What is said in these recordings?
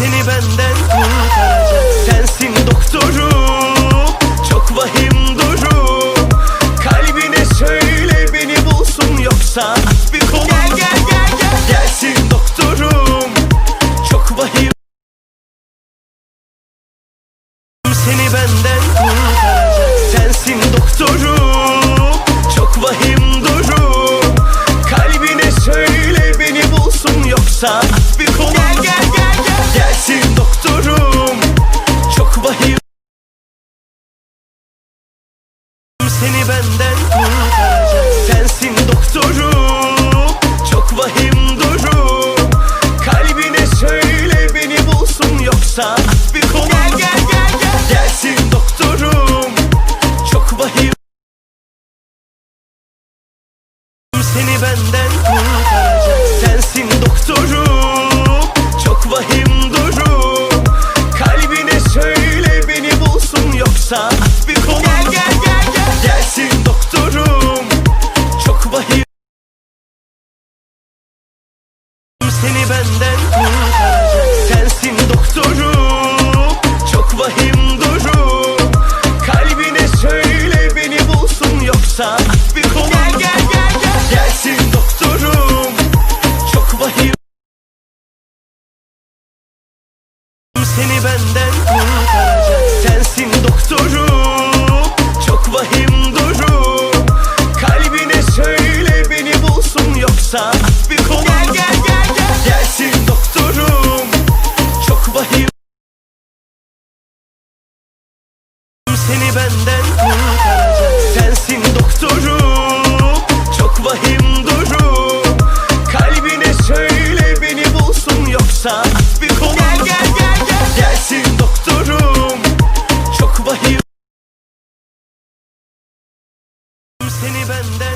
Seni benden kurtaracak Sensin doktorum. Çok vahim durum. Kalbine söyle beni bulsun Yoksa bir kolum. Gel gel gel gel. Gelsin doktorum. Çok vahim. Seni benden kurtaracak Sensin doktorum. Çok vahim durum. Kalbine söyle beni bulsun Yoksa benden kurtaracak Sensin doktorum. Çok vahim durum. Kalbine söyle beni bulsun Yoksa bir kolum. Gel gel gel gel. Gelsin doktorum. Çok vahim. Seni benden kurtaracak Sensin doktorum Doktorum Çok vahim durum Kalbine söyle beni bulsun Yoksa bir kolum. Gel gel gel gel. Gelsin doktorum Çok vahim. Seni benden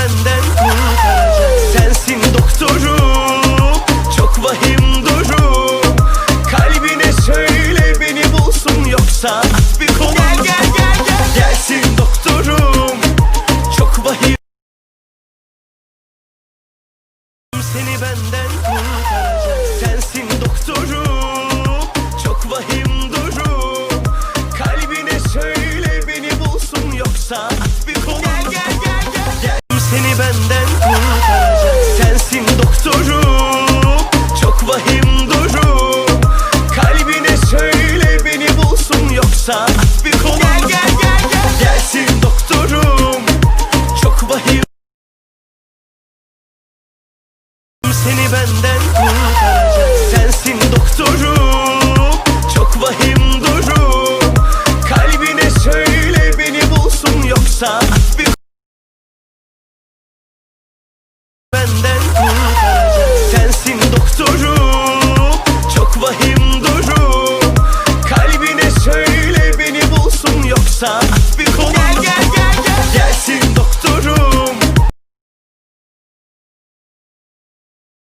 benden kurtaracak Sensin doktorum. Çok vahim durum. Kalbine söyle beni bulsun Yoksa bir kolum. Gel gel gel gel. Gelsin doktorum. Çok vahim. Seni benden Yoksa bir kolum Gel gel gel gel. Gelsin doktorum. Çok vahim. Seni benden kurtaracak Sensin doktorum some